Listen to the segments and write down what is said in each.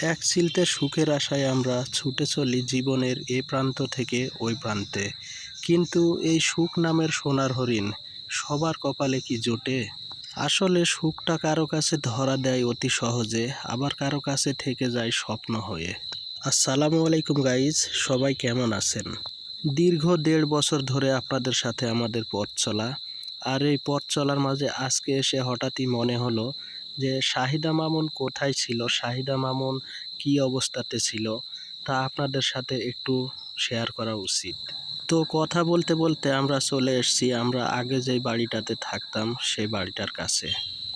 এক চিলতে সুখের আশায় আমরা ছুটে চলি জীবনের এ প্রান্ত থেকে ওই প্রান্তে। কিন্তু এই সুখ নামের সোনার হরিণ সবার কপালে কি জোটে? আসলে সুখটা কারও কাছে ধরা দেয় অতি সহজে, আবার কারও কাছে থেকে যায় স্বপ্ন হয়ে। আসসালামু আলাইকুম গাইজ, সবাই কেমন আছেন? দীর্ঘ দেড় বছর ধরে আপনাদের সাথে আমাদের পথ চলা, আর এই পথ চলার মাঝে আজকে এসে হঠাৎই মনে হলো যে শাহিদা মামুন কোথায় ছিল? শাহিদা মামুন কি অবস্থাতে ছিল? তা আপনাদের সাথে একটু শেয়ার করা উচিত। তো কথা বলতে বলতে আমরা চলে এসেছি, আমরা আগে যে বাড়িটাতে থাকতাম সেই বাড়িটার কাছে।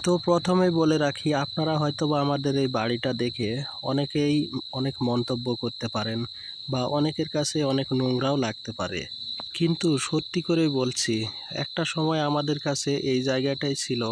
তো প্রথমে বলে রাখি, আপনারা হয়তোবা আমাদের এই বাড়িটা দেখে অনেকেই অনেক মন্তব্য করতে পারেন বা অনেকের কাছে অনেক নোংরাও লাগতে পারে। কিন্তু সত্যি করে বলছি, একটা সময় আমাদের কাছে এই জায়গাটাই ছিল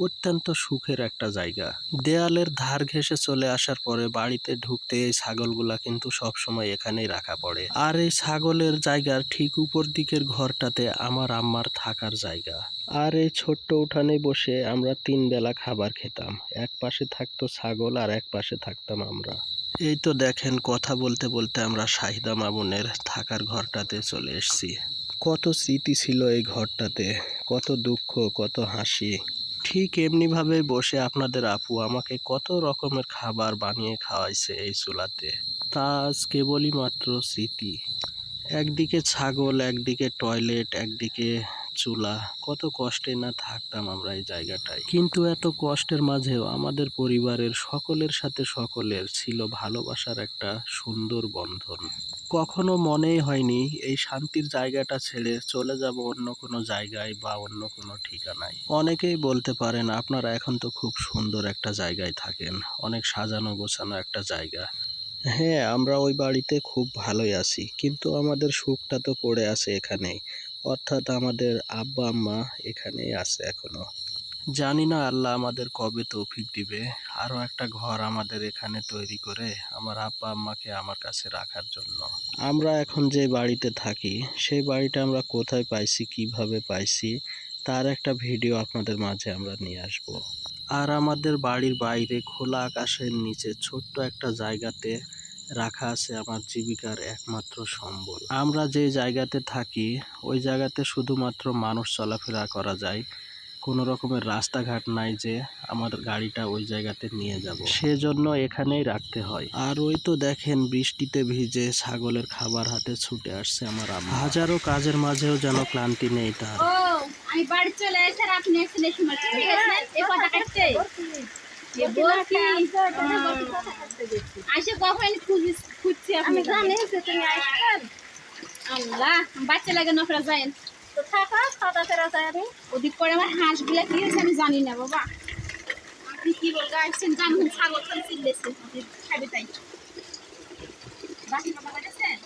অত্যন্ত সুখের একটা জায়গা। দেয়ালের ধার ঘেঁষে চলে আসার পরে বাড়িতে ঢুকতে এই ছাগলগুলা কিন্তু সব সময় এখানেই রাখা পড়ে। আর এই ছাগলের জায়গার ঠিক উপর দিকের ঘরটাতে আমার আম্মার থাকার জায়গা। আর এই ছোট্ট উঠানে বসে আমরা তিন বেলা খাবার খেতাম। এক পাশে থাকতো ছাগল আর এক পাশে থাকতাম আমরা। এই তো দেখেন, কথা বলতে বলতে আমরা শাহিদা মামুনের থাকার ঘরটাতে চলে এসেছি। কত স্মৃতি ছিল এই ঘরটাতে। কত দুঃখ, কত হাসি। ঠিক এমনিভাবে বসে আপনাদের আপু আমাকে কত রকমের খাবার বানিয়ে খাওয়াইছে এই চুলাতে। তা আজ কেবলই মাত্র স্মৃতি। একদিকে ছাগল, একদিকে টয়লেট একদিকে চুলা, কত কষ্টে না থাকতাম আমরা এই জায়গাটায়। কিন্তু এত কষ্টের মাঝেও আমাদের পরিবারের সকলের সাথে সকলের ছিল ভালোবাসার একটা সুন্দর বন্ধন। কখনো মনেই হয়নি এই শান্তির জায়গাটা ছেড়ে চলে যাব অন্য কোনো জায়গায় বা অন্য কোনো ঠিকানায়। অনেকেই বলতে পারেন, আপনারা এখন তো খুব সুন্দর একটা জায়গায় থাকেন। অনেক সাজানো গোছানো একটা জায়গা। হ্যাঁ আমরা ওই বাড়িতে খুব ভালোই আছি, কিন্তু আমাদের সুখটা তো পড়ে আছে এখানেই। অর্থাৎ আমাদের আব্বা, আম্মা এখানেই আছে এখনও। জানি না আল্লাহ আমাদের কবে তৌফিক দিবে। আরও একটা ঘর আমাদের এখানে তৈরি করে আমার আব্বা, আম্মাকে আমার কাছে রাখার জন্য। আমরা এখন যে বাড়িতে থাকি, সেই বাড়িটা আমরা কোথায় পাইছি, কীভাবে পাইছি, তার একটা ভিডিও আপনাদের মাঝে আমরা নিয়ে আসব। আর আমাদের বাড়ির বাইরে খোলা আকাশের নিচে ছোট্ট একটা জায়গাতে রাখা আছে আমার জীবিকার একমাত্র সম্বল। আমরা যে জায়গাতে থাকি, ওই জায়গাতে শুধুমাত্র মানুষ চলাফেরা করা যায়। কোনো রকমের রাস্তাঘাট নাই যে আমার গাড়িটা ওই জায়গাতে নিয়ে যাব। সেজন্য এখানেই রাখতে হয়। আর ওই তো দেখেন, বৃষ্টিতে ভিজে ছাগলের খাবার হাতে ছুটে আসছে আমার হাজারো কাজের মাঝেও যেন ক্লান্তি নেই তার। আমি বাড়ি চলে এসে ঠিক আছে? এ কথা কাটতে আসে কখন খুঁজি খুঁজছি আপনি জানেন তুমি আল্লাহ বাচ্চা লাগে নফরা যায়। তো থাকা খাতা ফেরা যায় আমি। ওদিক করে আমার হাঁসগুলা কি হয়েছে আমি জানি না বাবা। আপনি কি বলতে আসছেন জানুন ছাগল খান চিল্লেছে খাবি তাই। বাকি কথা বলেছেন